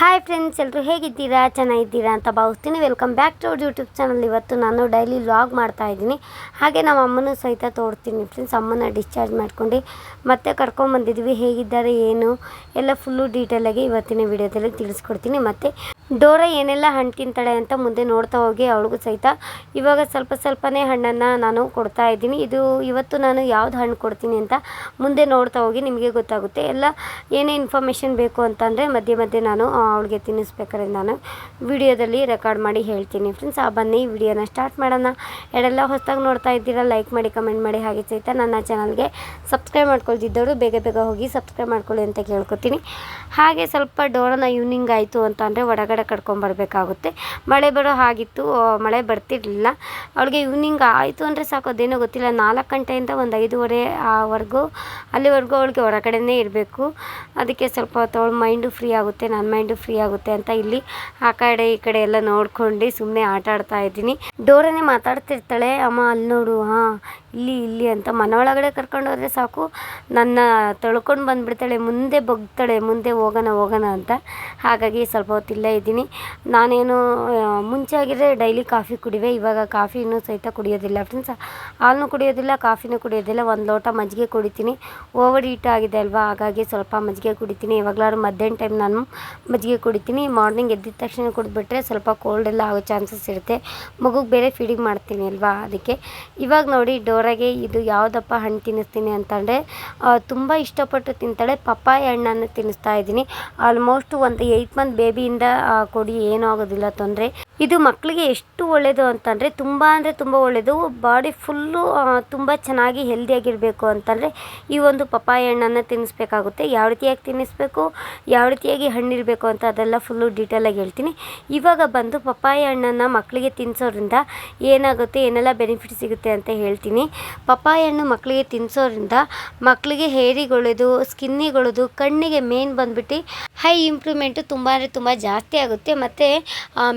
Hi friends ಎಲ್ಲರೂ ಹೇಗಿದ್ದೀರಾ? ಚೆನ್ನಾಗಿದ್ದೀರಾ ಅಂತ ಭಾವಿಸ್ತೀನಿ. ವೆಲ್ಕಮ್ ಬ್ಯಾಕ್ ಟು ಅವ್ರ ಯೂಟ್ಯೂಬ್ ಚಾನಲ್ ಇವತ್ತು ನಾನು ಡೈಲಿ ವ್ಲಾಗ್ ಮಾಡ್ತಾ ಇದ್ದೀನಿ. ಹಾಗೆ ನಮ್ಮ ಅಮ್ಮನೂ ಸಹಿತ ತೋರಿಸ್ತೀನಿ ಫ್ರೆಂಡ್ಸ್ ಅಮ್ಮನ ಡಿಸ್ಚಾರ್ಜ್ ಮಾಡ್ಕೊಂಡು ಮತ್ತೆ ಕರ್ಕೊಂಡ್ಬಂದಿದ್ವಿ ಹೇಗಿದ್ದಾರೆ, ಏನು? ಎಲ್ಲ ಫುಲ್ಲು ಡೀಟೇಲಾಗಿ ಇವತ್ತಿನ ವಿಡಿಯೋದಲ್ಲಿ ತಿಳಿಸ್ಕೊಡ್ತೀನಿ. ಮತ್ತು ಡೋರ ಏನೆಲ್ಲ ಹಣ್ಣು ತಿಂತಾಳೆ ಅಂತ ಮುಂದೆ ನೋಡ್ತಾ ಹೋಗಿ ಅವಳಿಗೂ ಸಹಿತ. ಇವಾಗ ಸ್ವಲ್ಪ ಸ್ವಲ್ಪನೇ ಹಣ್ಣನ್ನು ನಾನು ಕೊಡ್ತಾ ಇದ್ದೀನಿ. ಇದು ಇವತ್ತು ನಾನು ಯಾವ್ದು ಹಣ್ಣು ಕೊಡ್ತೀನಿ ಅಂತ ಮುಂದೆ ನೋಡ್ತಾ ಹೋಗಿ ನಿಮಗೆ ಗೊತ್ತಾಗುತ್ತೆ. ಎಲ್ಲ ಏನೇ ಇನ್ಫಾರ್ಮೇಷನ್ ಬೇಕು ಅಂತಂದರೆ ಮಧ್ಯೆ ಮಧ್ಯೆ ನಾನು ಅವಳಿಗೆ ತಿನ್ನಿಸ್ಬೇಕಾದ್ರೆ ನಾನು ವಿಡಿಯೋದಲ್ಲಿ ರೆಕಾರ್ಡ್ ಮಾಡಿ ಹೇಳ್ತೀನಿ. ಫ್ರೆಂಡ್ಸ್, ಆ, ಬನ್ನಿ, ವಿಡಿಯೋನ ಸ್ಟಾರ್ಟ್ ಮಾಡೋಣ. ಎಡೆಲ್ಲ ಹೊಸದಾಗಿ ನೋಡ್ತಾ ಇದ್ದೀರಾ, ಲೈಕ್ ಮಾಡಿ, ಕಮೆಂಟ್ ಮಾಡಿ. ಹಾಗೆ ಸಹಿತ ನನ್ನ ಚಾನಲ್ಗೆ ಸಬ್ಸ್ಕ್ರೈಬ್ ಮಾಡ್ಕೊಳ್ತಿದ್ದವರು ಬೇಗ ಬೇಗ ಹೋಗಿ ಸಬ್ಸ್ಕ್ರೈಬ್ ಮಾಡ್ಕೊಳ್ಳಿ ಅಂತ ಕೇಳ್ಕೊತೀನಿ. ಹಾಗೆ ಸ್ವಲ್ಪ ಡೋರನ ಈವ್ನಿಂಗ್ ಆಯಿತು ಅಂತ ಅಂದರೆ ಕರ್ಕೊಂಬರ್ಬೇಕಾಗುತ್ತೆ ಮಳೆ ಬರೋ ಹಾಗಿತ್ತು ಮಳೆ ಬರ್ತಿರಲಿಲ್ಲ. ಅವಳಿಗೆ ಈವ್ನಿಂಗ್ ಆಯಿತು ಅಂದರೆ ಸಾಕು, ಅದೇನೋ ಗೊತ್ತಿಲ್ಲ, ನಾಲ್ಕು ಗಂಟೆಯಿಂದ ಒಂದು ಐದೂವರೆ ಆವರೆಗೂ ಅಲ್ಲಿವರೆಗೂ ಅವಳಿಗೆ ಹೊರಗಡೆನೇ ಇರಬೇಕು. ಅದಕ್ಕೆ ಸ್ವಲ್ಪ ಹೊತ್ತು ಅವಳ ಮೈಂಡು ಫ್ರೀ ಆಗುತ್ತೆ ನನ್ನ ಮೈಂಡು ಫ್ರೀ ಆಗುತ್ತೆ ಅಂತ ಇಲ್ಲಿ ಆ ಕಡೆ ಈ ಕಡೆ ಎಲ್ಲ ನೋಡ್ಕೊಂಡು ಸುಮ್ಮನೆ ಆಟ ಆಡ್ತಾ ಇದ್ದೀನಿ. ಡೋರನೇ ಮಾತಾಡ್ತಿರ್ತಾಳೆ, ಅಮ್ಮ, ಅಲ್ಲಿ ನೋಡು, ಹಾಂ ಇಲ್ಲಿ ಇಲ್ಲಿ ಅಂತ ಮನೆಯೊಳಗಡೆ ಒಳಗಡೆ ಕರ್ಕೊಂಡು ಹೋದರೆ ಸಾಕು. ನನ್ನ ತೊಳ್ಕೊಂಡು ಬಂದುಬಿಡ್ತಾಳೆ, ಮುಂದೆ ಬಗ್ತಾಳೆ, ಮುಂದೆ ಹೋಗೋಣ ಹೋಗೋಣ ಅಂತ. ಹಾಗಾಗಿ ಸ್ವಲ್ಪ ಹೊತ್ತು ಇಲ್ಲೇ ಇದ್ದೀನಿ. ನಾನೇನು ಮುಂಚೆ ಆಗಿದ್ರೆ ಡೈಲಿ ಕಾಫಿ ಕುಡಿವೆ, ಇವಾಗ ಕಾಫಿನೂ ಸಹಿತ ಕುಡಿಯೋದಿಲ್ಲ ಫ್ರೆಂಡ್ಸ್ ಹಾಲನ್ನೂ ಕುಡಿಯೋದಿಲ್ಲ, ಕಾಫಿನೂ ಕುಡಿಯೋದಿಲ್ಲ, ಒಂದು ಲೋಟ ಮಜ್ಜಿಗೆ ಕುಡಿತೀನಿ. ಓವರ್ ಹೀಟ್ ಆಗಿದೆ ಅಲ್ವಾ, ಹಾಗಾಗಿ ಸ್ವಲ್ಪ ಮಜ್ಜಿಗೆ ಕುಡಿತೀನಿ. ಇವಾಗಲಾದ್ರು ಮಧ್ಯಾಹ್ನ ಟೈಮ್ ನಾನು ಮಜ್ಜಿಗೆ ಕುಡಿತೀನಿ. ಮಾರ್ನಿಂಗ್ ಎದ್ದಿದ ತಕ್ಷಣ ಕುಡಿದ್ಬಿಟ್ರೆ ಸ್ವಲ್ಪ ಕೋಲ್ಡ್ ಎಲ್ಲ ಆಗೋ ಚಾನ್ಸಸ್ ಇರುತ್ತೆ. ಮಗುಗೆ ಬೇರೆ ಫೀಡಿಂಗ್ ಮಾಡ್ತೀನಿ ಅಲ್ವಾ, ಅದಕ್ಕೆ. ಇವಾಗ ನೋಡಿ ಡೋರಾಗೆ ಇದು ಯಾವುದಪ್ಪ ಹಣ್ಣು ತಿನ್ನಿಸ್ತೀನಿ ಅಂತಂದರೆ ತುಂಬ ಇಷ್ಟಪಟ್ಟು ತಿಂತಾಳೆ. ಪಪ್ಪಾಯಿ ಹಣ್ಣನ್ನು ತಿನ್ನಿಸ್ತಾ ಇದ್ದೀನಿ. ಆಲ್ಮೋಸ್ಟ್ ಒಂದು ಏಯ್ಟ್ ಮಂತ್ ಬೇಬಿಯಿಂದ ಕೊಡಿ, ಏನೂ ಆಗೋದಿಲ್ಲ ತೊಂದರೆ. ಇದು ಮಕ್ಕಳಿಗೆ ಎಷ್ಟು ಒಳ್ಳೆಯದು ಅಂತಂದರೆ ತುಂಬ ಅಂದರೆ ತುಂಬ ಒಳ್ಳೆಯದು ಬಾಡಿ ಫುಲ್ಲು ತುಂಬ ಚೆನ್ನಾಗಿ ಹೆಲ್ದಿಯಾಗಿರಬೇಕು ಅಂತಂದರೆ ಈ ಒಂದು ಪಪ್ಪಾಯ ಹಣ್ಣನ್ನು ತಿನ್ನಿಸ್ಬೇಕಾಗುತ್ತೆ. ಯಾವ ರೀತಿಯಾಗಿ ತಿನ್ನಿಸ್ಬೇಕು, ಯಾವ ರೀತಿಯಾಗಿ ಹಣ್ಣಿರಬೇಕು ಅಂತ ಅದೆಲ್ಲ ಫುಲ್ಲು ಡೀಟೇಲಾಗಿ ಹೇಳ್ತೀನಿ. ಇವಾಗ ಬಂದು ಪಪ್ಪಾಯ ಹಣ್ಣನ್ನು ಮಕ್ಕಳಿಗೆ ತಿನ್ನಿಸೋದ್ರಿಂದ ಏನಾಗುತ್ತೆ, ಏನೆಲ್ಲ ಬೆನಿಫಿಟ್ ಸಿಗುತ್ತೆ ಅಂತ ಹೇಳ್ತೀನಿ. ಪಪ್ಪಾಯ ಹಣ್ಣು ಮಕ್ಕಳಿಗೆ ತಿನ್ನಿಸೋದ್ರಿಂದ ಮಕ್ಕಳಿಗೆ ಹೇರಿಗೊಳ್ಳೋದು ಸ್ಕಿನ್ನಿಗೊಳ್ಳೋದು ಕಣ್ಣಿಗೆ ಮೇನ್ ಬಂದ್ಬಿಟ್ಟು ಹೈ ಇಂಪ್ರೂವ್ಮೆಂಟು ತುಂಬ ಅಂದರೆ ತುಂಬ ಜಾಸ್ತಿ ಆಗುತ್ತೆ. ಮತ್ತು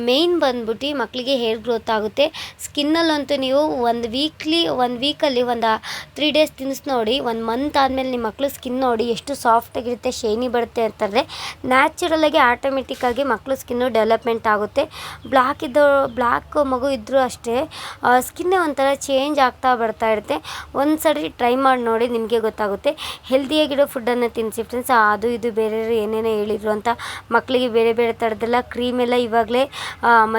ಮೇಯ್ನ್ ಬಂದ್ಬಿಟ್ಟು ಮಕ್ಕಳಿಗೆ ಹೇರ್ ಗ್ರೋತ್ ಆಗುತ್ತೆ. ಸ್ಕಿನ್ನಲ್ಲಂತೂ ನೀವು ಒಂದು ವೀಕ್ಲಿ ಒಂದು ವೀಕಲ್ಲಿ ಒಂದು ತ್ರೀ ಡೇಸ್ ತಿನ್ನಿಸಿ ನೋಡಿ, ಒಂದು ಮಂತ್ ಆದಮೇಲೆ ನಿಮ್ಮ ಮಕ್ಕಳು ಸ್ಕಿನ್ ನೋಡಿ ಎಷ್ಟು ಸಾಫ್ಟಾಗಿರುತ್ತೆ ಶೈನಿ ಬರುತ್ತೆ ಅಂತಂದರೆ ನ್ಯಾಚುರಲಾಗಿ ಆಟೋಮೆಟಿಕ್ಕಾಗಿ ಮಕ್ಕಳು ಸ್ಕಿನ್ನು ಡೆವಲಪ್ಮೆಂಟ್ ಆಗುತ್ತೆ. ಬ್ಲ್ಯಾಕ್ ಇದ್ದೋ ಬ್ಲ್ಯಾಕ್ ಮಗು ಇದ್ದರೂ ಅಷ್ಟೇ ಸ್ಕಿನ್ನೇ ಒಂಥರ ಚೇಂಜ್ ಆಗ್ತಾ ಬರ್ತಾ ಇರುತ್ತೆ. ಒಂದು ಸರಿ ಟ್ರೈ ಮಾಡಿ ನೋಡಿ ನಿಮಗೆ ಗೊತ್ತಾಗುತ್ತೆ. ಹೆಲ್ದಿಯಾಗಿರೋ ಫುಡ್ಡನ್ನು ತಿನ್ನಿಸಿ ಫ್ರೆಂಡ್ಸ್ ಅದು ಇದು ಬೇರೆಯವರು ಏನೇನೋ ಹೇಳಿದ್ರು ಅಂತ ಮಕ್ಕಳಿಗೆ ಬೇರೆ ಬೇರೆ ಥರದ್ದೆಲ್ಲ ಕ್ರೀಮ್ ಎಲ್ಲ ಇವಾಗಲೇ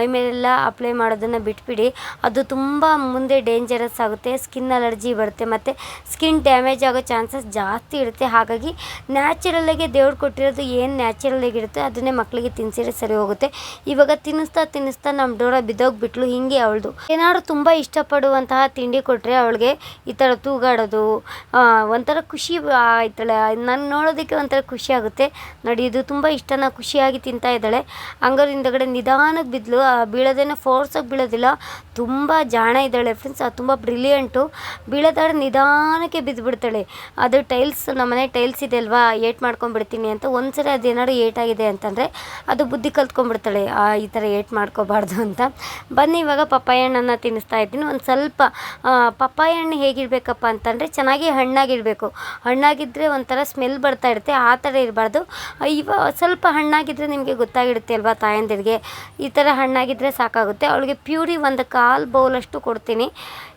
ಮೇಲೆಲ್ಲ ಅಪ್ಲೈ ಮಾಡೋದನ್ನು ಬಿಟ್ಬಿಡಿ. ಅದು ತುಂಬ ಮುಂದೆ ಡೇಂಜರಸ್ ಆಗುತ್ತೆ. ಸ್ಕಿನ್ ಅಲರ್ಜಿ ಬರುತ್ತೆ. ಮತ್ತು ಸ್ಕಿನ್ ಡ್ಯಾಮೇಜ್ ಆಗೋ ಚಾನ್ಸಸ್ ಜಾಸ್ತಿ ಇರುತ್ತೆ. ಹಾಗಾಗಿ ನ್ಯಾಚುರಲ್ಲಾಗೆ ದೇವ್ರು ಕೊಟ್ಟಿರೋದು ಏನು ನ್ಯಾಚುರಲ್ಲಾಗಿರುತ್ತೆ ಅದನ್ನೇ ಮಕ್ಕಳಿಗೆ ತಿನ್ಸಿದ್ರೆ ಸರಿ ಹೋಗುತ್ತೆ. ಇವಾಗ ತಿನ್ನಿಸ್ತಾ ತಿನ್ನಿಸ್ತಾ ನಮ್ಮ ಡೋರ ಬಿದ್ದೋಗ್ಬಿಟ್ಲು ಹಿಂಗೆ ಅವಳದು. ಏನಾದ್ರು ತುಂಬ ಇಷ್ಟಪಡುವಂತಹ ತಿಂಡಿ ಕೊಟ್ಟರೆ ಅವಳಿಗೆ ಈ ಥರ ತೂಗಾಡೋದು ಒಂಥರ ಖುಷಿ ಆಯ್ತಾಳೆ. ನಾನು ನೋಡೋದಕ್ಕೆ ಒಂಥರ ಖುಷಿ ಆಗುತ್ತೆ. ನೋಡಿ ಇದು ತುಂಬ ಇಷ್ಟನ ಖುಷಿಯಾಗಿ ತಿಂತಾ ಇದ್ದಾಳೆ. ಹಂಗಾರೆ ಹಿಂದಗಡೆ ನಿಧಾನಕ್ಕೆ ಬಿದ್ಲು ಆ, ಬೀಳೋದೇನೋ ಫೋರ್ಸಾಗಿ ಬೀಳೋದಿಲ್ಲ. ತುಂಬ ಜಾಣ ಇದ್ದಾಳೆ ಫ್ರೆಂಡ್ಸ್ ತುಂಬ ಬ್ರಿಲಿಯಂಟು ಬೀಳೋದಾದ್ರೆ ನಿಧಾನಕ್ಕೆ ಬಿದ್ದುಬಿಡ್ತಾಳೆ ಅದು ಟೈಲ್ಸ್ ನಮ್ಮನೆ ಟೈಲ್ಸ್ ಇದೆ ಅಲ್ವಾ? ಏಟ್ ಮಾಡ್ಕೊಂಡ್ಬಿಡ್ತೀನಿ ಅಂತ. ಒಂದ್ಸರಿ ಅದೇನಾದ್ರು ಏಟಾಗಿದೆ ಅಂತಂದರೆ ಅದು ಬುದ್ಧಿ ಕಲ್ತ್ಕೊಂಡ್ಬಿಡ್ತಾಳೆ. ಈ ಥರ ಏಟ್ ಮಾಡ್ಕೋಬಾರ್ದು ಅಂತ. ಬನ್ನಿ, ಇವಾಗ ಪಪ್ಪಾಯ ಹಣ್ಣನ್ನು ತಿನ್ನಿಸ್ತಾ ಇದ್ದೀನಿ. ಒಂದು ಸ್ವಲ್ಪ ಪಪ್ಪಾಯ ಹಣ್ಣು ಹೇಗಿರಬೇಕಪ್ಪ ಅಂತಂದರೆ ಚೆನ್ನಾಗಿ ಹಣ್ಣಾಗಿರಬೇಕು. ಹಣ್ಣಾಗಿದ್ದರೆ ಒಂಥರ ಸ್ಮೆಲ್ ಬರ್ತಾ ಇರುತ್ತೆ, ಆ ಥರ ಇರಬಾರ್ದು. ಇವ, ಸ್ವಲ್ಪ ಹಣ್ಣಾಗಿದ್ದರೆ ನಿಮಗೆ ಗೊತ್ತಾಗಿರುತ್ತೆ ಅಲ್ವಾ ತಾಯಂದಿರಿಗೆ? ಈ ಥರ ಹಣ್ಣಾಗಿದ್ದರೆ ಸಾಕಾಗುತ್ತೆ. ಅವಳಿಗೆ ಪ್ಯೂರಿ ಒಂದು ಕಾಲು ಬೌಲಷ್ಟು ಕೊಡ್ತೀನಿ.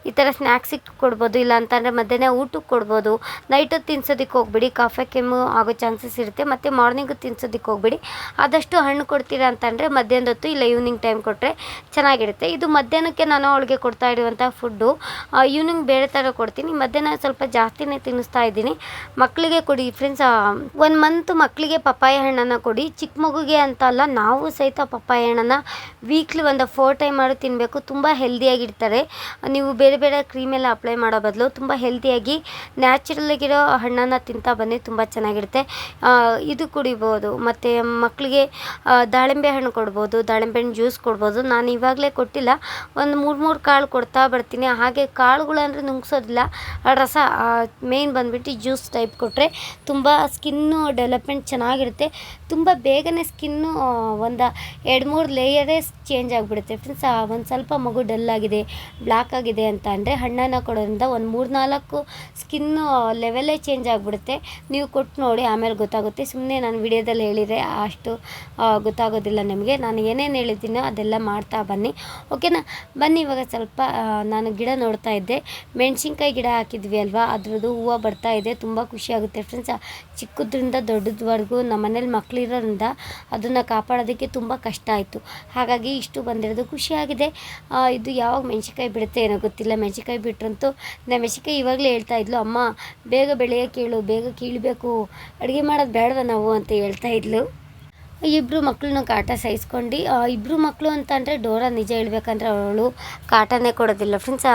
ಈ ಥರ ಸ್ನ್ಯಾಕ್ಸಿಗೆ ಕೊಡ್ಬೋದು ಇಲ್ಲ ಅಂತಂದರೆ ಮಧ್ಯಾಹ್ನ ಊಟಕ್ಕೆ ಕೊಡ್ಬೋದು. ನೈಟು ತಿನ್ಸೋದಕ್ಕೆ ಹೋಗ್ಬಿಡಿ, ಕಾಫೆ, ಕೆಮ್ಮು ಆಗೋ ಚಾನ್ಸಸ್ ಇರುತ್ತೆ. ಮತ್ತು ಮಾರ್ನಿಂಗು ತಿನ್ಸೋದಕ್ಕೆ ಹೋಗ್ಬಿಡಿ. ಆದಷ್ಟು ಹಣ್ಣು ಕೊಡ್ತೀರಾ ಅಂತಂದರೆ ಮಧ್ಯಾಹ್ನದ ಹೊತ್ತು ಇಲ್ಲ ಈವ್ನಿಂಗ್ ಟೈಮ್ ಕೊಟ್ಟರೆ ಚೆನ್ನಾಗಿರುತ್ತೆ. ಇದು ಮಧ್ಯಾಹ್ನಕ್ಕೆ ನಾನು ಅವಳಿಗೆ ಕೊಡ್ತಾ ಇರುವಂಥ ಫುಡ್ಡು ಈವ್ನಿಂಗ್ ಬೇರೆ ಥರ ಕೊಡ್ತೀನಿ. ಮಧ್ಯಾಹ್ನ ಸ್ವಲ್ಪ ಜಾಸ್ತಿನೇ ತಿನ್ನಿಸ್ತಾ ಇದ್ದೀನಿ. ಮಕ್ಕಳಿಗೆ ಕೊಡಿ ಫ್ರೆಂಡ್ಸ್ ಒನ್ ಮಂತ್ ಮಕ್ಕಳಿಗೆ ಪಪ್ಪಾಯ ಹಣ್ಣನ್ನು ಕೊಡಿ. ಚಿಕ್ಕ ಮಗುಗೆ ಅಂತ ಅಲ್ಲ, ನಾವು ಸಹಿತ ಪಪ್ಪಾಯ ಹಣ್ಣನ್ನು ವೀಕ್ಲಿ ಒಂದು ಫೋರ್ ಟೈಮ್ ಮಾಡಿ ತಿನ್ನಬೇಕು ತುಂಬ ಹೆಲ್ದಿಯಾಗಿರ್ತಾರೆ ನೀವು ಬೇರೆ ಬೇರೆ ಕ್ರೀಮೆಲ್ಲ ಅಪ್ಲೈ ಮಾಡೋ ಬದಲು ತುಂಬ ಹೆಲ್ದಿಯಾಗಿ ನ್ಯಾಚುರಲಾಗಿರೋ ಹಣ್ಣನ್ನು ತಿಂತಾ ಬನ್ನಿ, ತುಂಬ ಚೆನ್ನಾಗಿರುತ್ತೆ. ಇದು ಕುಡಿಬೋದು, ಮತ್ತು ಮಕ್ಕಳಿಗೆ ದಾಳಿಂಬೆ ಹಣ್ಣು ಕೊಡ್ಬೋದು, ದಾಳಿಂಬೆ ಹಣ್ಣು ಜ್ಯೂಸ್ ಕೊಡ್ಬೋದು. ನಾನು ಇವಾಗಲೇ ಕೊಟ್ಟಿಲ್ಲ, ಒಂದು ಮೂರು ಮೂರು ಕಾಳು ಕೊಡ್ತಾ ಬರ್ತೀನಿ. ಹಾಗೆ ಕಾಳುಗಳಂದರೆ ನುಂಗ್ಸೋದಿಲ್ಲ, ರಸ ಮೇಯ್ನ್ ಬಂದ್ಬಿಟ್ಟು ಜ್ಯೂಸ್ ಟೈಪ್ ಕೊಟ್ಟರೆ ತುಂಬ ಸ್ಕಿನ್ನು ಡೆವಲಪ್ಮೆಂಟ್ ಚೆನ್ನಾಗಿರುತ್ತೆ. ತುಂಬ ಬೇಗನೆ ಸ್ಕಿನ್ನು ಒಂದು ಎರಡು, ಮೂರು ಲೇಯರೇ ಚೇಂಜ್ ಆಗಿಬಿಡುತ್ತೆ. ಫ್ರೆಂಡ್ಸ್ ಒಂದು ಸ್ವಲ್ಪ ಮಗು ಡಲ್ ಆಗಿದೆ ಬ್ಲ್ಯಾಕ್ ಆಗಿದೆ ಅಂತ ಅಂದರೆ ಹಣ್ಣನ್ನು ಕೊಡೋದ್ರಿಂದ ಒಂದು ಮೂರು ನಾಲ್ಕು ಸ್ಕಿನ್ನು ಲೆವೆಲ್ಲೇ ಚೇಂಜ್ ಆಗಿಬಿಡುತ್ತೆ. ನೀವು ಕೊಟ್ಟು ನೋಡಿ, ಆಮೇಲೆ ಗೊತ್ತಾಗುತ್ತೆ. ಸುಮ್ಮನೆ ನಾನು ವಿಡಿಯೋದಲ್ಲಿ ಹೇಳಿದರೆ ಅಷ್ಟು ಗೊತ್ತಾಗೋದಿಲ್ಲ ನಿಮಗೆ. ನಾನು ಏನೇನು ಹೇಳಿದ್ದೀನೋ ಅದೆಲ್ಲ ಮಾಡ್ತಾ ಬನ್ನಿ. ಓಕೆನಾ ಬನ್ನಿ, ಇವಾಗ ಸ್ವಲ್ಪ ನಾನು ಗಿಡ ನೋಡ್ತಾ ಇದ್ದೆ. ಮೆಣಸಿನ್ಕಾಯಿ ಗಿಡ ಹಾಕಿದ್ವಿ ಅಲ್ವಾ? ಅದ್ರದ್ದು ಹೂವು ಬರ್ತಾ ಇದೆ. ತುಂಬ ಖುಷಿಯಾಗುತ್ತೆ ಫ್ರೆಂಡ್ಸ್ ಚಿಕ್ಕದ್ರಿಂದ ದೊಡ್ಡದವರೆಗೂ ನಮ್ಮ ಮನೇಲಿ ಮಕ್ಕಳಿರೋದ್ರಿಂದ ಅದನ್ನು ಕಾಪಾಡೋದಕ್ಕೆ ತುಂಬ ಕಷ್ಟ ಆಯಿತು. ಹಾಗಾಗಿ ಇಷ್ಟು ಬಂದಿರೋದು ಖುಷಿಯಾಗಿದೆ ಇದು ಯಾವಾಗ ಮೆಣಸಿನ್ಕಾಯಿ ಬಿಡುತ್ತೆ ಏನೋ ಗೊತ್ತಿಲ್ಲ. ಮೆಣಸಿನ್ಕಾಯಿ ಬಿಟ್ರಂತೂ ನಾನು ಮೆಣಸಿನ್ಕಾಯಿ ಇವಾಗಲೇ ಹೇಳ್ತಾ ಇದ್ಲು, ಅಮ್ಮ, ಬೇಗ ಬೆಳೆಯೋಕೆ ಹೇಳು ಬೇಗ ಕೀಳಬೇಕು, ಅಡುಗೆ ಮಾಡೋದು ಬೇಡವ ನಾವು? ಅಂತ ಹೇಳ್ತಾ ಇದ್ಲು. ಇಬ್ಬರು ಮಕ್ಕಳನ್ನ ಕಾಟ ಸಹಿಸ್ಕೊಂಡು ಇಬ್ಬರು ಮಕ್ಕಳು ಅಂತ ಅಂದರೆ ಡೋರಾ ನಿಜ ಹೇಳ್ಬೇಕಂದ್ರೆ ಅವಳು ಕಾಟನೇ ಕೊಡೋದಿಲ್ಲ. ಫ್ರೆಂಡ್ಸ್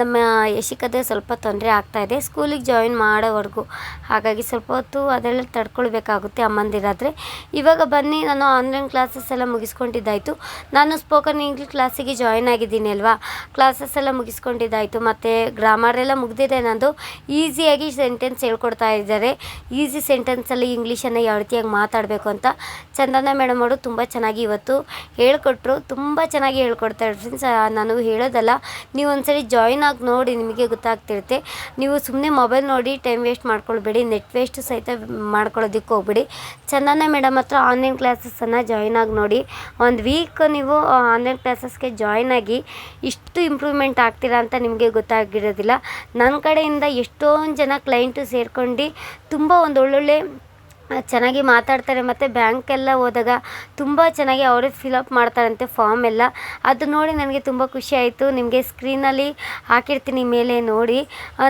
ನಮ್ಮ ಯಶಿಕದೇ ಸ್ವಲ್ಪ ತೊಂದರೆ ಆಗ್ತಾಯಿದೆ ಸ್ಕೂಲಿಗೆ ಜಾಯಿನ್ ಮಾಡೋವರೆಗೂ. ಹಾಗಾಗಿ ಸ್ವಲ್ಪ ಹೊತ್ತು ಅದೆಲ್ಲ ತಡ್ಕೊಳ್ಬೇಕಾಗುತ್ತೆ ಅಮ್ಮಂದಿರಾದರೆ. ಇವಾಗ ಬನ್ನಿ, ನಾನು ಆನ್ಲೈನ್ ಕ್ಲಾಸಸ್ ಎಲ್ಲ ಮುಗಿಸ್ಕೊಂಡಿದ್ದಾಯಿತು. ನಾನು ಸ್ಪೋಕನ್ ಇಂಗ್ಲೀಷ್ ಕ್ಲಾಸಿಗೆ ಜಾಯಿನ್ ಆಗಿದ್ದೀನಿ ಅಲ್ವಾ? ಕ್ಲಾಸಸ್ ಎಲ್ಲ ಮುಗಿಸ್ಕೊಂಡಿದ್ದಾಯಿತು. ಮತ್ತು ಗ್ರಾಮರ್ ಎಲ್ಲ ಮುಗಿದಿದೆ ನಂದು. ಈಸಿಯಾಗಿ ಸೆಂಟೆನ್ಸ್ ಹೇಳ್ಕೊಡ್ತಾ ಇದ್ದಾರೆ. ಈಸಿ ಸೆಂಟೆನ್ಸಲ್ಲಿ ಇಂಗ್ಲೀಷನ್ನು ಯಾವ ರೀತಿಯಾಗಿ ಮಾತಾಡಬೇಕು ಅಂತ ಚಂದನ ಮೇಡಮ್ ಅವರು ತುಂಬ ಚೆನ್ನಾಗಿ ಇವತ್ತು ಹೇಳ್ಕೊಟ್ರು, ತುಂಬ ಚೆನ್ನಾಗಿ ಹೇಳ್ಕೊಡ್ತಾರೆ ಫ್ರೆಂಡ್ಸ್ ನಾನು ಹೇಳೋದಲ್ಲ, ನೀವು ಒಂದ್ಸರಿ ಜಾಯಿನ್ ಆಗಿ ನೋಡಿ, ನಿಮಗೆ ಗೊತ್ತಾಗ್ತಿರುತ್ತೆ. ನೀವು ಸುಮ್ಮನೆ ಮೊಬೈಲ್ ನೋಡಿ ಟೈಮ್ ವೇಸ್ಟ್ ಮಾಡ್ಕೊಳ್ಬೇಡಿ ನೆಟ್ ವೇಸ್ಟ್ ಸಹಿತ ಮಾಡ್ಕೊಳ್ಳೋದಕ್ಕೆ ಹೋಗ್ಬೇಡಿ. ಚಂದನ ಮೇಡಮ್ ಹತ್ರ ಆನ್ಲೈನ್ ಕ್ಲಾಸಸನ್ನು ಜಾಯಿನ್ ಆಗಿ ನೋಡಿ. ಒಂದು ವೀಕ್ ನೀವು ಆನ್ಲೈನ್ ಕ್ಲಾಸಸ್ಗೆ ಜಾಯಿನ್ ಆಗಿ ಇಷ್ಟು ಇಂಪ್ರೂವ್ಮೆಂಟ್ ಆಗ್ತೀರಾ ಅಂತ ನಿಮಗೆ ಗೊತ್ತಾಗಿರೋದಿಲ್ಲ. ನನ್ನ ಕಡೆಯಿಂದ ಎಷ್ಟೊಂದು ಜನ ಕ್ಲೈಂಟು ಸೇರ್ಕೊಂಡು ತುಂಬ ಒಂದು ಒಳ್ಳೊಳ್ಳೆ ಚೆನ್ನಾಗಿ ಮಾತಾಡ್ತಾರೆ ಮತ್ತು ಬ್ಯಾಂಕೆಲ್ಲ ಹೋದಾಗ ತುಂಬ ಚೆನ್ನಾಗಿ ಅವರೇ ಫಿಲಪ್ ಮಾಡ್ತಾರಂತೆ ಫಾರ್ಮ್ ಎಲ್ಲ. ಅದು ನೋಡಿ ನನಗೆ ತುಂಬ ಖುಷಿ ಆಯಿತು. ನಿಮಗೆ ಸ್ಕ್ರೀನಲ್ಲಿ ಹಾಕಿರ್ತೀನಿ ಮೇಲೆ ನೋಡಿ.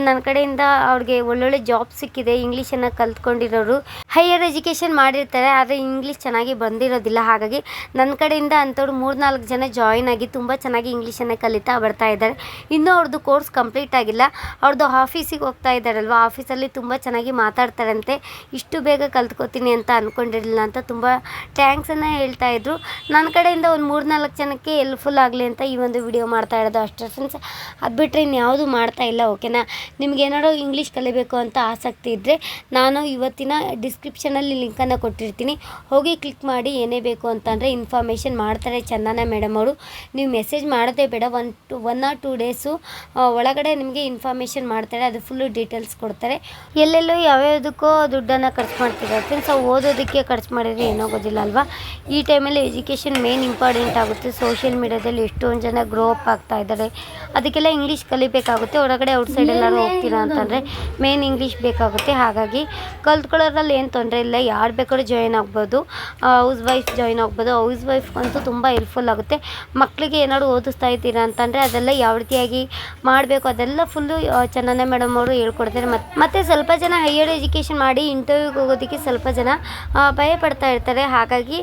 ನನ್ನ ಕಡೆಯಿಂದ ಅವ್ರಿಗೆ ಒಳ್ಳೊಳ್ಳೆ ಜಾಬ್ ಸಿಕ್ಕಿದೆ ಇಂಗ್ಲೀಷನ್ನು ಕಲ್ತ್ಕೊಂಡಿರೋರು. ಹೈಯರ್ ಎಜುಕೇಷನ್ ಮಾಡಿರ್ತಾರೆ, ಆದರೆ ಇಂಗ್ಲೀಷ್ ಚೆನ್ನಾಗಿ ಬಂದಿರೋದಿಲ್ಲ. ಹಾಗಾಗಿ ನನ್ನ ಕಡೆಯಿಂದ ಅಂಥವ್ರು ಮೂರು ನಾಲ್ಕು ಜನ ಜಾಯಿನ್ ಆಗಿ ತುಂಬ ಚೆನ್ನಾಗಿ ಇಂಗ್ಲೀಷನ್ನು ಕಲಿತಾ ಬರ್ತಾ ಇದ್ದಾರೆ. ಇನ್ನೂ ಅವ್ರದ್ದು ಕೋರ್ಸ್ ಕಂಪ್ಲೀಟ್ ಆಗಿಲ್ಲ. ಅವ್ರದ್ದು ಆಫೀಸಿಗೆ ಹೋಗ್ತಾ ಇದ್ದಾರಲ್ವ? ಆಫೀಸಲ್ಲಿ ತುಂಬ ಚೆನ್ನಾಗಿ ಮಾತಾಡ್ತಾರಂತೆ. ಇಷ್ಟು ಬೇಗ ಕಲ್ತ್ಕೋತೀನಿ ಅಂತ ಅಂದ್ಕೊಂಡಿರಲಿಲ್ಲ ಅಂತ ತುಂಬ ಟ್ಯಾಂಕ್ಸನ್ನು ಹೇಳ್ತಾ ಇದ್ರು. ನನ್ನ ಕಡೆಯಿಂದ ಒಂದು ಮೂರು ನಾಲ್ಕು ಜನಕ್ಕೆ ಹೆಲ್ಪ್ಫುಲ್ ಆಗಲಿ ಅಂತ ಈ ಒಂದು ವಿಡಿಯೋ ಮಾಡ್ತಾ ಇರೋದು ಅಷ್ಟೇ ಫ್ರೆಂಡ್ಸ್ ಅದು ಬಿಟ್ಟರೆ ಇನ್ಯಾವುದು ಮಾಡ್ತಾ ಇಲ್ಲ ಓಕೆನಾ ನಿಮ್ಗೆ ಏನಾದ್ರು ಇಂಗ್ಲೀಷ್ ಕಲಿಬೇಕು ಅಂತ ಆಸಕ್ತಿ ಇದ್ದರೆ ನಾನು ಇವತ್ತಿನ ಡಿಸ್ಕ್ರಿಪ್ಷನಲ್ಲಿ ಲಿಂಕನ್ನು ಕೊಟ್ಟಿರ್ತೀನಿ. ಹೋಗಿ ಕ್ಲಿಕ್ ಮಾಡಿ ಏನೇ ಬೇಕು ಅಂತಂದರೆ ಇನ್ಫಾರ್ಮೇಷನ್ ಮಾಡ್ತಾರೆ ಚೆನ್ನಾನ ಮೇಡಮ್ ಅವರು. ನೀವು ಮೆಸೇಜ್ ಮಾಡೋದೇ ಬೇಡ. One two one or two days ಒಳಗಡೆ ನಿಮಗೆ ಇನ್ಫಾರ್ಮೇಷನ್ ಮಾಡ್ತಾರೆ. ಅದು ಫುಲ್ಲು ಡೀಟೇಲ್ಸ್ ಕೊಡ್ತಾರೆ. ಎಲ್ಲೆಲ್ಲೋ ಯಾವ್ಯಾವುದಕ್ಕೋ ದುಡ್ಡನ್ನು ಖರ್ಚು ಮಾಡ್ತಿದ್ದಾರೆ. ಫ್ರೆಂಡ್ಸ್ ಅವು ಓದೋದಕ್ಕೆ ಖರ್ಚು ಮಾಡಿದರೆ ಏನೋ ಗೊತ್ತಿಲ್ಲ ಅಲ್ವಾ? ಈ ಟೈಮಲ್ಲಿ ಎಜುಕೇಷನ್ ಮೇನ್ ಇಂಪಾರ್ಟೆಂಟ್ ಆಗುತ್ತೆ. ಸೋಷಿಯಲ್ ಮೀಡ್ಯಾದಲ್ಲಿ ಎಷ್ಟೊಂದು ಜನ ಗ್ರೋ ಅಪ್ ಆಗ್ತಾ ಇದ್ದಾರೆ. ಅದಕ್ಕೆಲ್ಲ ಇಂಗ್ಲೀಷ್ ಕಲಿಬೇಕಾಗುತ್ತೆ. ಹೊರಗಡೆ ಔಟ್ಸೈಡ್ ಎಲ್ಲರೂ ಹೋಗ್ತೀರಾ ಅಂತಂದರೆ ಮೇನ್ ಇಂಗ್ಲೀಷ್ ಬೇಕಾಗುತ್ತೆ. ಹಾಗಾಗಿ ಕಲ್ತ್ಕೊಳ್ಳೋದ್ರಲ್ಲಿ ಏನು ತೊಂದರೆ ಇಲ್ಲ ಯಾರು ಬೇಕಾದ್ರೂ ಜಾಯಿನ್ ಆಗ್ಬೋದು. ಹೌಸ್ ವೈಫ್ ಜಾಯಿನ್ ಆಗ್ಬೋದು. ಹೌಸ್ ವೈಫ್ ಅಂತೂ ತುಂಬ ಹೆಲ್ಪ್ಫುಲ್ ಆಗುತ್ತೆ. ಮಕ್ಕಳಿಗೆ ಏನಾದ್ರು ಓದಿಸ್ತಾ ಇದ್ದೀರಾ ಅಂತಂದರೆ ಅದೆಲ್ಲ ಯಾವ ರೀತಿಯಾಗಿ ಮಾಡಬೇಕು ಅದೆಲ್ಲ ಫುಲ್ಲು ಚಂದನ ಮೇಡಮ್ ಅವರು ಹೇಳ್ಕೊಡ್ತಾರೆ. ಮತ್ತು ಮತ್ತು ಸ್ವಲ್ಪ ಜನ ಹೈಯರ್ ಎಜುಕೇಷನ್ ಮಾಡಿ ಇಂಟರ್ವ್ಯೂಗೆ ಹೋಗೋದಕ್ಕೆ ಸ್ವಲ್ಪ ಜನ ಭಯಪಡ್ತಾ ಭಯ ಪಡ್ತಾ ಇರ್ತಾರೆ. ಹಾಗಾಗಿ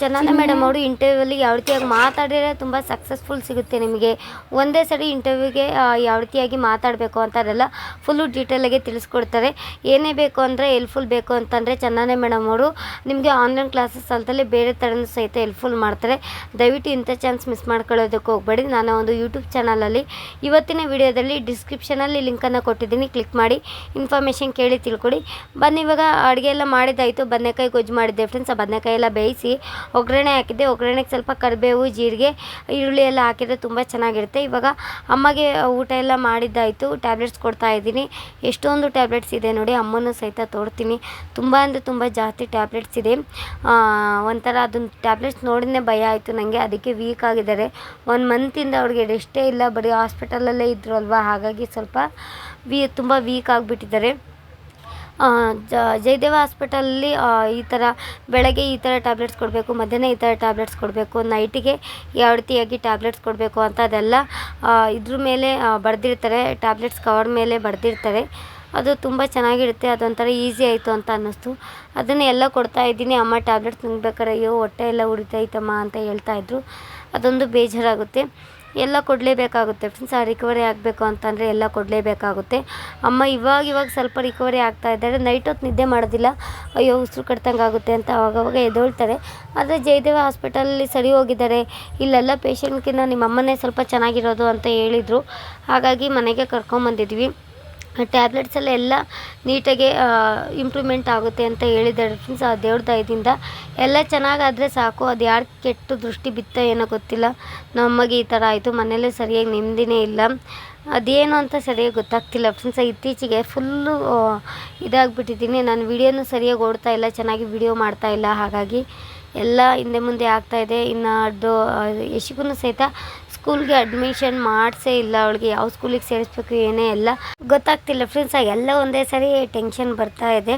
ಚೆನ್ನಾನ ಚಂದನ ಮೇಡಮ್ ಅವರು ಇಂಟರ್ವ್ಯೂವಲ್ಲಿ ಯಾವ ರೀತಿಯಾಗಿ ಮಾತಾಡಿದರೆ ತುಂಬ ಸಕ್ಸಸ್ಫುಲ್ ಸಿಗುತ್ತೆ ನಿಮಗೆ. ಒಂದೇ ಸರಿ ಇಂಟರ್ವ್ಯೂಗೆ ಯಾವ ರೀತಿಯಾಗಿ ಮಾತಾಡಬೇಕು ಅಂತ ಅದೆಲ್ಲ ಫುಲ್ಲು ಡೀಟೇಲಾಗಿ ತಿಳಿಸ್ಕೊಡ್ತಾರೆ. ಏನೇ ಬೇಕು ಅಂದರೆ ಹೆಲ್ಪ್ಫುಲ್ ಬೇಕು ಅಂತಂದರೆ ಚಂದನ ಮೇಡಮ್ ಅವರು. ನಿಮಗೆ ಆನ್ಲೈನ್ ಕ್ಲಾಸಸ್ ಅಂತಲೇ ಬೇರೆ ಥರನೂ ಸಹಿತ ಹೆಲ್ಪ್ಫುಲ್ ಮಾಡ್ತಾರೆ. ದಯವಿಟ್ಟು ಇಂಥ ಚಾನ್ಸ್ ಮಿಸ್ ಮಾಡ್ಕೊಳ್ಳೋದಕ್ಕೆ ಹೋಗಬೇಡಿ. ನಾನು ಒಂದು ಯೂಟ್ಯೂಬ್ ಚಾನಲಲ್ಲಿ ಇವತ್ತಿನ ವಿಡಿಯೋದಲ್ಲಿ ಡಿಸ್ಕ್ರಿಪ್ಷನಲ್ಲಿ ಲಿಂಕನ್ನು ಕೊಟ್ಟಿದ್ದೀನಿ. ಕ್ಲಿಕ್ ಮಾಡಿ ಇನ್ಫಾರ್ಮೇಷನ್ ಕೇಳಿ ತಿಳ್ಕೊಡಿ. ಬನ್ನಿ, ಇವಾಗ ಅಡುಗೆ ಎಲ್ಲ ಮಾಡಿದ್ದಾಯಿತು. ಬದನೆಕಾಯಿ ಗೊಜ್ಜು ಮಾಡಿದ್ದೆ ಫ್ರೆಂಡ್ಸ್ ಆ ಬದನೆಕಾಯಿ ಎಲ್ಲ ಬೇಯಿಸಿ ಒಗ್ಗರಣೆ ಹಾಕಿದ್ದೆ. ಒಗ್ಗರಣೆಗೆ ಸ್ವಲ್ಪ ಕರಿಬೇವು, ಜೀರಿಗೆ, ಈರುಳ್ಳಿ ಎಲ್ಲ ಹಾಕಿದ್ರೆ ತುಂಬ ಚೆನ್ನಾಗಿರುತ್ತೆ. ಇವಾಗ ಅಮ್ಮಗೆ ಊಟ ಎಲ್ಲ ಮಾಡಿದ್ದಾಯಿತು. ಟ್ಯಾಬ್ಲೆಟ್ಸ್ ಕೊಡ್ತಾ ಇದ್ದೀನಿ. ಎಷ್ಟೊಂದು ಟ್ಯಾಬ್ಲೆಟ್ಸ್ ಇದೆ ನೋಡಿ. ಅಮ್ಮನೂ ಸಹಿತ ತೋಡ್ತೀನಿ ತುಂಬ ಅಂದರೆ ತುಂಬ ಜಾಸ್ತಿ ಟ್ಯಾಬ್ಲೆಟ್ಸ್ ಇದೆ. ಒಂಥರ ಅದನ್ನ ಟ್ಯಾಬ್ಲೆಟ್ಸ್ ನೋಡಿನೇ ಭಯ ಆಯಿತು ನನಗೆ ಅದಕ್ಕೆ ವೀಕ್ ಆಗಿದ್ದಾರೆ. ಒನ್ ಮಂತಿಂದ ಅವ್ರಿಗೆ ರೆಸ್ಟೇ ಇಲ್ಲ. ಬರೀ ಹಾಸ್ಪಿಟಲಲ್ಲೇ ಇದ್ದರು ಅಲ್ವಾ? ಹಾಗಾಗಿ ಸ್ವಲ್ಪ ವೀ, ತುಂಬ ವೀಕ್ ಆಗಿಬಿಟ್ಟಿದ್ದಾರೆ. ಜ, ಜಯದೇವ ಹಾಸ್ಪಿಟಲಲ್ಲಿ ಈ ಥರ ಬೆಳಗ್ಗೆ ಈ ಥರ ಟ್ಯಾಬ್ಲೆಟ್ಸ್ ಕೊಡಬೇಕು, ಮಧ್ಯಾಹ್ನ ಈ ಥರ ಟ್ಯಾಬ್ಲೆಟ್ಸ್ ಕೊಡಬೇಕು ನೈಟಿಗೆ ಯಾವ ರೀತಿಯಾಗಿ ಟ್ಯಾಬ್ಲೆಟ್ಸ್ ಕೊಡಬೇಕು ಅಂತ ಅದೆಲ್ಲ ಇದ್ರ ಮೇಲೆ ಬರೆದಿರ್ತಾರೆ. ಟ್ಯಾಬ್ಲೆಟ್ಸ್ ಕವರ್ ಮೇಲೆ ಬರೆದಿರ್ತಾರೆ. ಅದು ತುಂಬ ಚೆನ್ನಾಗಿರುತ್ತೆ, ಅದೊಂಥರ ಈಸಿ ಆಯಿತು ಅಂತ ಅನ್ನಿಸ್ತು. ಅದನ್ನು ಎಲ್ಲ ಕೊಡ್ತಾ ಇದ್ದೀನಿ. ಅಮ್ಮ ಟ್ಯಾಬ್ಲೆಟ್ ತಿನ್ಬೇಕಾರೆ ಅಯ್ಯೋ, ಹೊಟ್ಟೆ ಎಲ್ಲ ಉರಿತೈತಮ್ಮ ಅಂತ ಹೇಳ್ತಾ ಇದ್ರು. ಅದೊಂದು ಬೇಜಾರಾಗುತ್ತೆ. ಎಲ್ಲ ಕೊಡಲೇಬೇಕಾಗುತ್ತೆ ಫ್ರೆಂಡ್ಸ್ ಆ ರಿಕವರಿ ಆಗಬೇಕು ಅಂತಂದರೆ ಎಲ್ಲ ಕೊಡಲೇಬೇಕಾಗುತ್ತೆ. ಅಮ್ಮ ಇವಾಗ ಇವಾಗ ಸ್ವಲ್ಪ ರಿಕವರಿ ಆಗ್ತಾ ಇದ್ದಾರೆ. ನೈಟ್ ಹೊತ್ತು ನಿದ್ದೆ ಮಾಡೋದಿಲ್ಲ. ಅಯ್ಯೋ, ಉಸಿರು ಕಟ್ದಂಗೆ ಆಗುತ್ತೆ ಅಂತ ಆವಾಗವಾಗ ಎದ್ದೇಳ್ತಾರೆ. ಆದರೆ ಜಯದೇವ ಹಾಸ್ಪಿಟಲಲ್ಲಿ ಸರಿ ಹೋಗಿದ್ದಾರೆ. ಇಲ್ಲೆಲ್ಲ ಪೇಷಂಟ್ಗಿಂತ ನಿಮ್ಮ ಅಮ್ಮನೇ ಸ್ವಲ್ಪ ಚೆನ್ನಾಗಿರೋದು ಅಂತ ಹೇಳಿದರು. ಹಾಗಾಗಿ ಮನೆಗೆ ಕರ್ಕೊಂಬಂದಿದ್ವಿ. ಟ್ಯಾಬ್ಲೆಟ್ಸ್ ಎಲ್ಲ ಎಲ್ಲ ನೀಟಾಗಿ ಇಂಪ್ರೂವ್ಮೆಂಟ್ ಆಗುತ್ತೆ ಅಂತ ಹೇಳಿದ್ದಾರೆ. ಫ್ರೆಂಡ್ಸ್ ಆ ದೇವ್ರ ದಯದಿಂದ ಎಲ್ಲ ಚೆನ್ನಾಗಾದರೆ ಸಾಕು. ಅದು ಯಾರು ಕೆಟ್ಟ ದೃಷ್ಟಿ ಬಿತ್ತ ಏನೋ ಗೊತ್ತಿಲ್ಲ. ನಮಗೆ ಈ ಥರ ಆಯಿತು. ಮನೇಲೇ ಸರಿಯಾಗಿ ನೆಮ್ಮದಿನೇ ಇಲ್ಲ. ಅದೇನು ಅಂತ ಸರಿಯಾಗಿ ಗೊತ್ತಾಗ್ತಿಲ್ಲ. ಫ್ರೆಂಡ್ಸ್ ಇತ್ತೀಚೆಗೆ ಫುಲ್ಲು ಇದಾಗ್ಬಿಟ್ಟಿದ್ದೀನಿ. ನಾನು ವಿಡಿಯೋನು ಸರಿಯಾಗಿ ಓಡ್ತಾ ಇಲ್ಲ. ಚೆನ್ನಾಗಿ ವಿಡಿಯೋ ಮಾಡ್ತಾ ಇಲ್ಲ. ಹಾಗಾಗಿ ಎಲ್ಲ ಹಿಂದೆ ಮುಂದೆ ಆಗ್ತಾಯಿದೆ ಇನ್ನು ಅದು ಯಶಿಗೂ ಸಹಿತ ಸ್ಕೂಲ್ಗೆ ಅಡ್ಮಿಷನ್ ಮಾಡಿಸೇ ಇಲ್ಲ ಅವಳಿಗೆ. ಯಾವ ಸ್ಕೂಲಿಗೆ ಸೇರಿಸ್ಬೇಕು ಏನೇ ಎಲ್ಲ ಗೊತ್ತಾಗ್ತಿಲ್ಲ. ಫ್ರೆಂಡ್ಸ್ ಎಲ್ಲ ಒಂದೇ ಸರಿ ಟೆನ್ಷನ್ ಬರ್ತಾ ಇದೆ.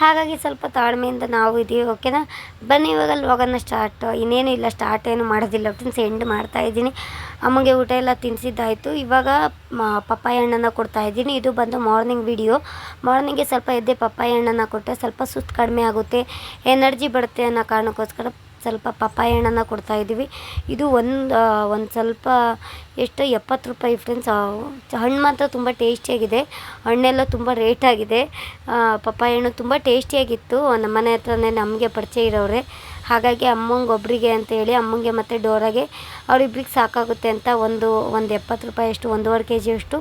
ಹಾಗಾಗಿ ಸ್ವಲ್ಪ ತಾಳ್ಮೆಯಿಂದ ನಾವು ಇದೀವಿ ಓಕೆನಾ ಬನ್ನಿ ಇವಾಗ ಹೋಗೋಣ ಸ್ಟಾರ್ಟ್ ಇನ್ನೇನು ಇಲ್ಲ ಸ್ಟಾರ್ಟ್ ಏನು ಮಾಡೋದಿಲ್ಲ. ಫ್ರೆಂಡ್ಸ್ ಎಂಡ್ ಮಾಡ್ತಾ ಇದ್ದೀನಿ. ಅಮ್ಮಗೆ ಊಟ ಎಲ್ಲ ತಿನ್ನಿಸಿದ್ದಾಯಿತು ಇವಾಗ ಪಪ್ಪಾಯ ಹಣ್ಣನ್ನು ಕೊಡ್ತಾ ಇದ್ದೀನಿ. ಇದು ಬಂದು ಮಾರ್ನಿಂಗ್ ವಿಡಿಯೋ ಮಾರ್ನಿಂಗ್ಗೆ ಸ್ವಲ್ಪ ಎದ್ದೆ ಪಪ್ಪಾಯ ಹಣ್ಣನ್ನು ಕೊಟ್ಟರೆ ಸ್ವಲ್ಪ ಸುಸ್ತು ಕಡಿಮೆ ಆಗುತ್ತೆ. ಎನರ್ಜಿ ಬರುತ್ತೆ ಅನ್ನೋ ಕಾರಣಕ್ಕೋಸ್ಕರ ಸ್ವಲ್ಪ ಪಪ್ಪಾಯ ಹಣ್ಣನ್ನು ಕೊಡ್ತಾ ಇದ್ದೀವಿ. ಇದು ಒಂದು ಒಂದು ಸ್ವಲ್ಪ ಎಷ್ಟು ಎಪ್ಪತ್ತು ರೂಪಾಯಿ ಫ್ರೆಂಡ್ಸ್ ಹಣ್ಣು ಮಾತ್ರ ತುಂಬ ಟೇಸ್ಟಿಯಾಗಿದೆ ಹಣ್ಣೆಲ್ಲ ತುಂಬ ರೇಟ್ ಆಗಿದೆ. ಆ, ಪಪ್ಪಾಯ ಹಣ್ಣು ತುಂಬ ಟೇಸ್ಟಿಯಾಗಿತ್ತು ನಮ್ಮ ಮನೆ ಹತ್ರನೇ ನಮಗೆ ಪರಿಚಯ ಇರೋರೆ. ಹಾಗಾಗಿ ಅಮ್ಮಂಗೆ ಒಬ್ಬರಿಗೆ ಅಂತೇಳಿ ಅಮ್ಮಂಗೆ ಮತ್ತು ಡೋರಾಗೆ ಅವರಿಬ್ರಿಗೆ ಸಾಕಾಗುತ್ತೆ ಅಂತ ಒಂದು ಒಂದು ಎಪ್ಪತ್ತು ರೂಪಾಯಿ ಅಷ್ಟು, ಒಂದೂವರೆ ಕೆ ಜಿಯಷ್ಟು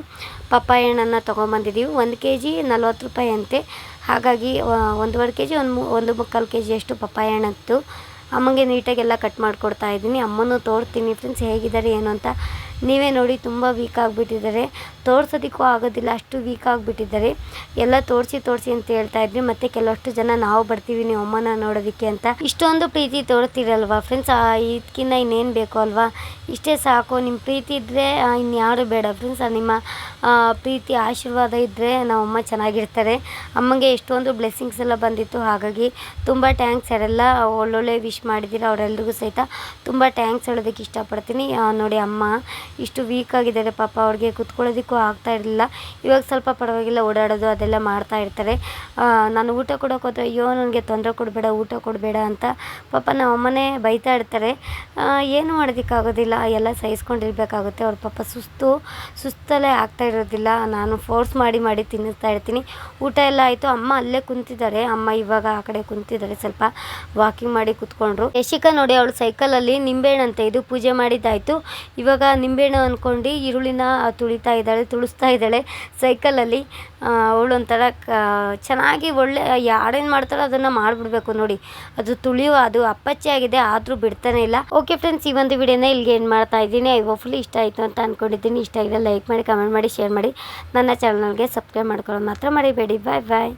ಪಪ್ಪಾಯ ಹಣ್ಣನ್ನು ತೊಗೊಂಬಂದಿದ್ದೀವಿ ಒಂದು ಕೆ ಜಿ ನಲ್ವತ್ತು ರೂಪಾಯಿ ಅಂತೆ. ಹಾಗಾಗಿ ಒಂದೂವರೆ ಕೆ ಜಿ ಒಂದು ಒಂದು ಮುಕ್ಕಾಲು ಕೆ ಜಿಯಷ್ಟು ಪಪ್ಪಾಯ ಹಣ್ಣಿತ್ತು ಅಮ್ಮಂಗೆ ನೀಟಾಗೆಲ್ಲ ಕಟ್ ಮಾಡಿಕೊಡ್ತಾ ಇದ್ದೀನಿ. ಅಮ್ಮನೂ ತೋರ್ತೀನಿ. ಫ್ರೆಂಡ್ಸ್, ಹೇಗಿದ್ದಾರೆ, ಏನು? ಅಂತ ನೀವೇ ನೋಡಿ, ತುಂಬ ವೀಕ್ ಆಗಿಬಿಟ್ಟಿದ್ದಾರೆ. ತೋರ್ಸೋದಕ್ಕೂ ಆಗೋದಿಲ್ಲ, ಅಷ್ಟು ವೀಕ್ ಆಗಿಬಿಟ್ಟಿದ್ದಾರೆ. ಎಲ್ಲ ತೋರಿಸಿ ತೋರಿಸಿ ಅಂತ ಹೇಳ್ತಾ ಇದ್ವಿ ಮತ್ತು ಕೆಲವಷ್ಟು ಜನ ನಾವು ಬರ್ತೀವಿ, ನೀವು ಅಮ್ಮನ ನೋಡೋದಕ್ಕೆ ಅಂತ. ಇಷ್ಟೊಂದು ಪ್ರೀತಿ ತೋರ್ತೀರಲ್ವಾ ಫ್ರೆಂಡ್ಸ್ ಇದಕ್ಕಿಂತ ಇನ್ನೇನು ಬೇಕು ಅಲ್ವಾ? ಇಷ್ಟೇ ಸಾಕು ನಿಮ್ಮ ಪ್ರೀತಿ ಇದ್ದರೆ ಇನ್ಯಾರು ಬೇಡ. ಫ್ರೆಂಡ್ಸ್ ನಿಮ್ಮ ಪ್ರೀತಿ, ಆಶೀರ್ವಾದ ಇದ್ದರೆ ನಮ್ಮಮ್ಮ ಚೆನ್ನಾಗಿರ್ತಾರೆ. ಅಮ್ಮಂಗೆ ಎಷ್ಟೊಂದು ಬ್ಲೆಸ್ಸಿಂಗ್ಸ್ ಎಲ್ಲ ಬಂದಿತ್ತು. ಹಾಗಾಗಿ ತುಂಬ ಟ್ಯಾಂಕ್ಸ್ ಯಾರೆಲ್ಲ ಒಳ್ಳೊಳ್ಳೆ ವಿಶ್ ಮಾಡಿದ್ದೀರ, ಅವರೆಲ್ರಿಗೂ ಸಹಿತ ತುಂಬ ಟ್ಯಾಂಕ್ಸ್ ಹೇಳೋದಕ್ಕೆ ಇಷ್ಟಪಡ್ತೀನಿ. ನೋಡಿ ಅಮ್ಮ ಇಷ್ಟು ವೀಕ್ ಆಗಿದ್ದಾರೆ ಪಾಪ, ಅವ್ರಿಗೆ ಕುತ್ಕೊಳ್ಳೋದಕ್ಕೂ ಆಗ್ತಾ ಇರಲಿಲ್ಲ. ಇವಾಗ ಸ್ವಲ್ಪ ಪರವಾಗಿಲ್ಲ, ಓಡಾಡೋದು ಅದೆಲ್ಲ ಮಾಡ್ತಾ ಇರ್ತಾರೆ. ನಾನು ಊಟ ಕೊಡೋಕೆ ಹೋದ್ರೆ, ಅಯ್ಯೋ, ನನಗೆ ತೊಂದರೆ ಕೊಡಬೇಡ, ಊಟ ಕೊಡಬೇಡ ಅಂತ ಪಾಪ ನಮ್ಮ ಅಮ್ಮನೇ ಬೈತಾ ಇರ್ತಾರೆ. ಏನು ಮಾಡೋದಕ್ಕಾಗೋದಿಲ್ಲ, ಎಲ್ಲ ಸಹಿಸ್ಕೊಂಡಿರ್ಬೇಕಾಗುತ್ತೆ. ಅವ್ರ ಪಾಪ ಸುಸ್ತು, ಸುಸ್ತಲ್ಲೇ ಆಗ್ತಾ ಇರೋದಿಲ್ಲ. ನಾನು ಫೋರ್ಸ್ ಮಾಡಿ ಮಾಡಿ ತಿನ್ನಿಸ್ತಾ ಇರ್ತೀನಿ. ಊಟ ಎಲ್ಲ ಆಯಿತು, ಅಮ್ಮ ಅಲ್ಲೇ ಕುಂತಿದ್ದಾರೆ. ಅಮ್ಮ ಇವಾಗ ಆ ಕಡೆ ಕುಂತಿದ್ದಾರೆ, ಸ್ವಲ್ಪ ವಾಕಿಂಗ್ ಮಾಡಿ ಕುತ್ಕೊಂಡ್ರು. ಯಶಿಕಾ ನೋಡಿ, ಅವಳು ಸೈಕಲಲ್ಲಿ ನಿಂಬೆಹಣ್ಣಂತೆ, ಇದು ಪೂಜೆ ಮಾಡಿದ್ದಾಯಿತು. ಇವಾಗ ನಿಂಬೆಹಣ್ಣು ಅಂದ್ಕೊಂಡು ಈರುಳ್ಳಿನ ತುಳಿತಾ ಇದ್ದಾಳೆ, ತುಳಿಸ್ತಾ ಇದ್ದಾಳೆ. ಸೈಕಲಲ್ಲಿ ಅವಳು ಒಂಥರ ಕ ಚೆನ್ನಾಗಿ ಒಳ್ಳೆ ಯಾರೇನು ಮಾಡ್ತಾರೋ ಅದನ್ನು ಮಾಡಿಬಿಡ್ಬೇಕು ನೋಡಿ. ಅದು ತುಳಿಯುವ ಅದು ಅಪ್ಪಚ್ಚೆ ಆಗಿದೆ, ಆದರೂ ಬಿಡ್ತಾನೆ ಇಲ್ಲ. ಓಕೆ ಫ್ರೆಂಡ್ಸ್ ಈ ಒಂದು ವಿಡಿಯೋನ ಇಲ್ಲಿಗೆ ಏನು ಮಾಡ್ತಾ ಇದ್ದೀನಿ. ಐ ಹೋಪ್ಫುಲಿ ಇಷ್ಟ ಆಯಿತು ಅಂತ ಅಂದ್ಕೊಂಡಿದ್ದೀನಿ ಇಷ್ಟ ಆಗಿದೆ ಲೈಕ್ ಮಾಡಿ ಕಮೆಂಟ್ ಮಾಡಿ ಶೇರ್ ಮಾಡಿ. ನನ್ನ ಚಾನಲ್ಗೆ ಸಬ್ಸ್ಕ್ರೈಬ್ ಮಾಡ್ಕೊಳ್ಳೋದು ಮಾತ್ರ ಮರಿಬೇಡಿ. ಬಾಯ್ ಬಾಯ್